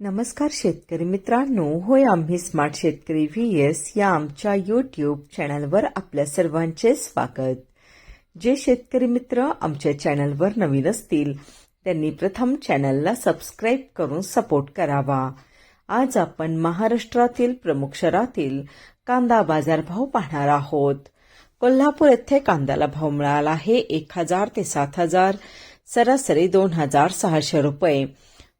नमस्कार शेतकरी मित्रांनो होय आम्ही स्मार्ट शेतकरी व्ही एस या आमच्या यूट्यूब चॅनलवर आपल्या सर्वांचे स्वागत. जे शेतकरी मित्र आमच्या चॅनलवर नवीन असतील त्यांनी प्रथम चॅनलला सबस्क्राईब करून सपोर्ट करावा. आज आपण महाराष्ट्रातील प्रमुख शहरातील कांदा बाजारभाव पाहणार आहोत. कोल्हापूर येथे कांद्याला भाव मिळाला आहे एक हजार ते सात हजार सरासरी दोन हजार सहाशे रुपये.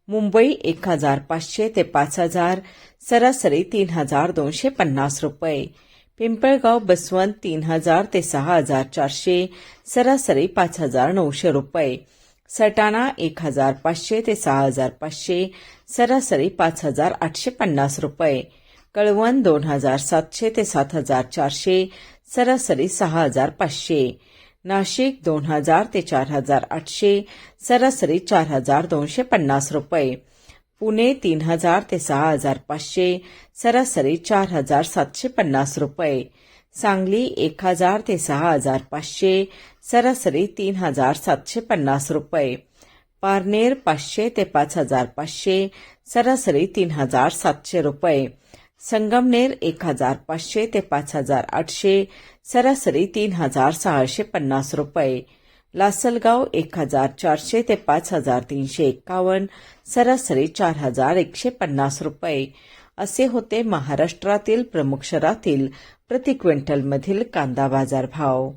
मुंबई एक हजार पाचशे ते पाच हजार सरासरी तीन हजार दोनशे पन्नास रुपये. पिंपळगाव बसवंत तीन हजार ते सहा हजार चारशे सरासरी पाच हजार नऊशे रुपये. सटाणा एक हजार पाचशे ते सहा हजार पाचशे सरासरी पाच हजार आठशे पन्नास रुपये. कळवण दोन हजार सातशे ते सात हजार चारशे सरासरी सहा हजार पाचशे. नाशिक दोन हज़ार ते चार हज़ार आठशे, सरासरी चार हज़ार दोनशे पन्नास रुपये. पुणे तीन हज़ार ते सहा हज़ार पाचशे, सरासरी चार हज़ार सातशे पन्नास रुपये. सांगली एक हज़ार ते सहा हज़ार पाचशे, सरासरी तीन हज़ार सातशे पन्नास रुपये. पारनेर पाचशे ते पाच हज़ार पाचशे, सरासरी तीन हज़ार सातशे रुपये. संगमनेर एक हजार पाचशे ते पाच हजार आठशे सरासरी तीन हजार सहाशे पन्नास रुपये. लासलगाव एक हजार चारशे ते पाच हजार तीनशे एक्कावन्न सरासरी चार हजार एकशे पन्नास रुपये. असे होते महाराष्ट्रातील प्रमुख शहरातील प्रति क्विंटलमधील कांदा बाजार भाव